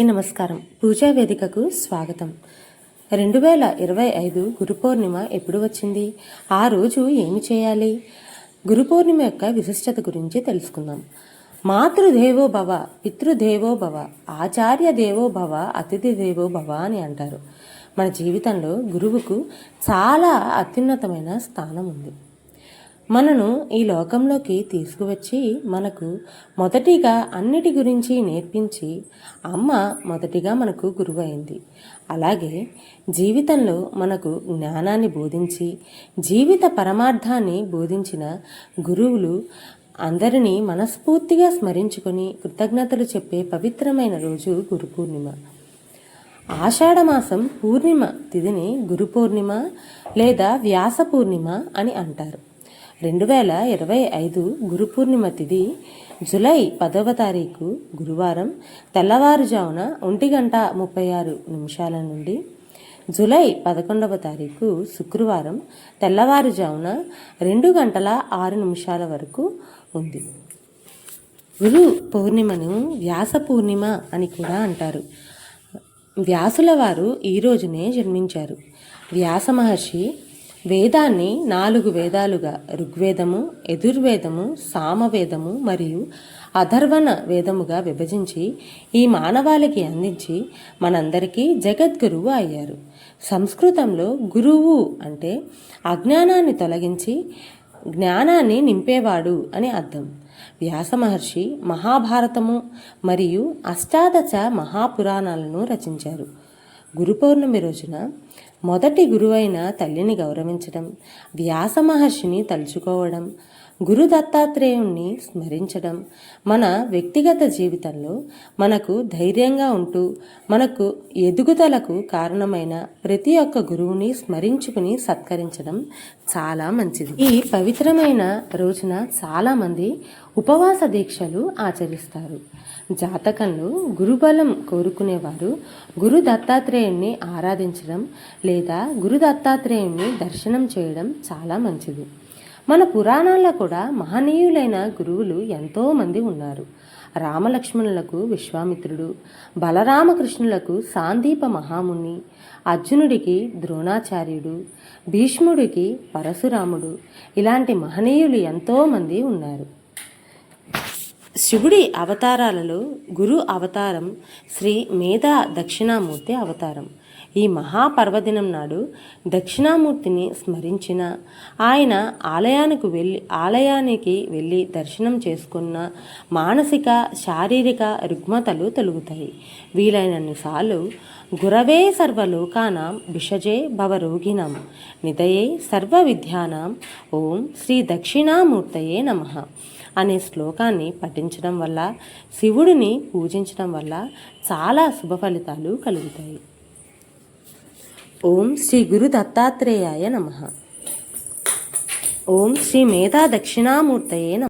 అందరికీ నమస్కారం. పూజా వేదికకు స్వాగతం. రెండు వేల ఇరవై ఐదు గురు పౌర్ణిమ ఎప్పుడు వచ్చింది? ఆ రోజు ఏమి చేయాలి? గురు పౌర్ణిమ యొక్క విశిష్టత గురించి తెలుసుకుందాం. మాతృదేవో భవ పితృదేవో భవ ఆచార్య దేవో భవ అతిథి దేవో భవ అని అంటారు. మన జీవితంలో గురువుకు చాలా అత్యున్నతమైన స్థానం ఉంది. మనను ఈ లోకంలోకి తీసుకువచ్చి మనకు మొదటిగా అన్నిటి గురించి నేర్పించి అమ్మ మొదటిగా మనకు గురువైంది. అలాగే జీవితంలో మనకు జ్ఞానాన్ని బోధించి జీవిత పరమార్థాన్ని బోధించిన గురువులు అందరినీ మనస్ఫూర్తిగా స్మరించుకొని కృతజ్ఞతలు చెప్పే పవిత్రమైన రోజు గురు పూర్ణిమ. ఆషాఢమాసం పూర్ణిమ తిథిని గురు పూర్ణిమ లేదా వ్యాస పూర్ణిమ అని అంటారు. రెండు వేల ఇరవై ఐదు గురు పూర్ణిమ తిథి జులై పదవ తారీఖు గురువారం తెల్లవారుజామున ఒంటి గంట ముప్పై ఆరు నిమిషాల నుండి జులై పదకొండవ తారీఖు శుక్రవారం తెల్లవారుజామున రెండు గంటల ఆరు నిమిషాల వరకు ఉంది. గురు పౌర్ణిమను వ్యాస పూర్ణిమ అని కూడా అంటారు. వ్యాసుల వారు ఈ రోజునే జన్మించారు. వ్యాస మహర్షి వేదాన్ని నాలుగు వేదాలుగా ఋగ్వేదము యజుర్వేదము సామవేదము మరియు అధర్వణ వేదముగా విభజించి ఈ మానవాళికి అందించి మనందరికీ జగద్గురువు అయ్యారు. సంస్కృతంలో గురువు అంటే అజ్ఞానాన్ని తొలగించి జ్ఞానాన్ని నింపేవాడు అని అర్థం. వ్యాస మహర్షి మహాభారతము మరియు అష్టాదశ మహాపురాణాలను రచించారు. గురు పౌర్ణమి రోజున మొదటి గురువైన తల్లిని గౌరవించడం వ్యాస మహర్షిని తలుచుకోవడం గురు దత్తాత్రేయుణ్ణి స్మరించడం మన వ్యక్తిగత జీవితంలో మనకు ధైర్యంగా ఉంటూ మనకు ఎదుగుదలకు కారణమైన ప్రతి ఒక్క గురువుని స్మరించుకుని సత్కరించడం చాలా మంచిది. ఈ పవిత్రమైన రోజున చాలామంది ఉపవాస దీక్షలు ఆచరిస్తారు. జాతకంలో గురుబలం కోరుకునేవారు గురు దత్తాత్రేయుణ్ణి ఆరాధించడం లేదా గురు దత్తాత్రేయుణ్ణి దర్శనం చేయడం చాలా మంచిది. మన పురాణాల్లో కూడా మహనీయులైన గురువులు ఎంతోమంది ఉన్నారు. రామలక్ష్మణులకు విశ్వామిత్రుడు బలరామకృష్ణులకు సాందీప మహాముని అర్జునుడికి ద్రోణాచార్యుడు భీష్ముడికి పరశురాముడు ఇలాంటి మహనీయులు ఎంతోమంది ఉన్నారు. శివుడి అవతారాలలో గురు అవతారం శ్రీ మేధా దక్షిణామూర్తి అవతారం. ఈ మహాపర్వదినం నాడు దక్షిణామూర్తిని స్మరించిన ఆయన ఆలయానికి వెళ్ళి ఆలయానికి వెళ్ళి దర్శనం చేసుకున్న మానసిక శారీరక రుగ్మతలు తొలుగుతాయి. వీలైనన్నిసార్లు గురవే సర్వలోకానాం విషజే భవరోగిణం. నిదయే సర్వ విద్యానాం ఓం శ్రీ దక్షిణామూర్తయే నమ. అనే శ్లోకాన్ని పఠించడం వల్ల శివుడిని పూజించడం వల్ల చాలా శుభ ఫలితాలు కలుగుతాయి. ఓం శ్రీ గురు దత్తాత్రేయాయ నమ. ఓం శ్రీ మేధా దక్షిణామూర్తయే నమ.